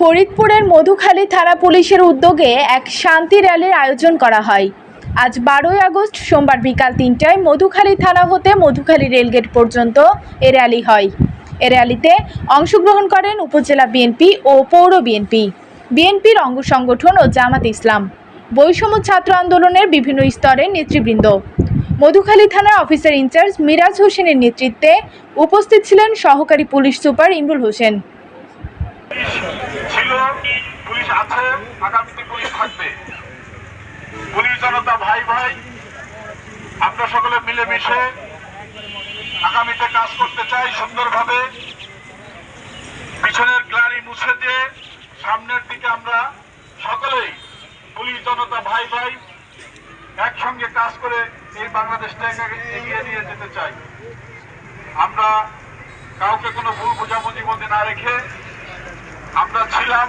ফরিদপুরের মধুখালী থানা পুলিশের উদ্যোগে এক শান্তি র্যালির আয়োজন করা হয়। আজ বারোই আগস্ট সোমবার বিকাল তিনটায় মধুখালী থানা হতে মধুখালী রেলগেট পর্যন্ত এ র্যালি হয়। এ র্যালিতে অংশগ্রহণ করেন উপজেলা বিএনপি ও পৌর বিএনপি। বিএনপির অঙ্গ সংগঠন ও জামাত ইসলাম। বৈষম্য ছাত্র আন্দোলনের বিভিন্ন স্তরের নেতৃবৃন্দ। মধুখালী থানার অফিসার ইনচার্জ মিরাজ হোসেনের নেতৃত্বে উপস্থিত ছিলেন সহকারী police super Imrul Hossain. Police আছে? আগামীতে পুলিশ থাকবে। পুলিশ জনতা ভাই ভাই আমরা সকলে মিলেমিশে আগামীতে কাজ করতে চাই সুন্দরভাবে। পিছনের গ্লারি মুছে দিয়ে সামনের দিকে আমরা সকলেই পুলিশ জনতা ভাই ভাই, একসঙ্গে কাজ করে এই বাংলাদেশটাকে এগিয়ে নিয়ে যেতে চাই। আমরা কাউকে কোনো ভুল বোঝাবুঝির মধ্যে না রেখে আমরা ছিলাম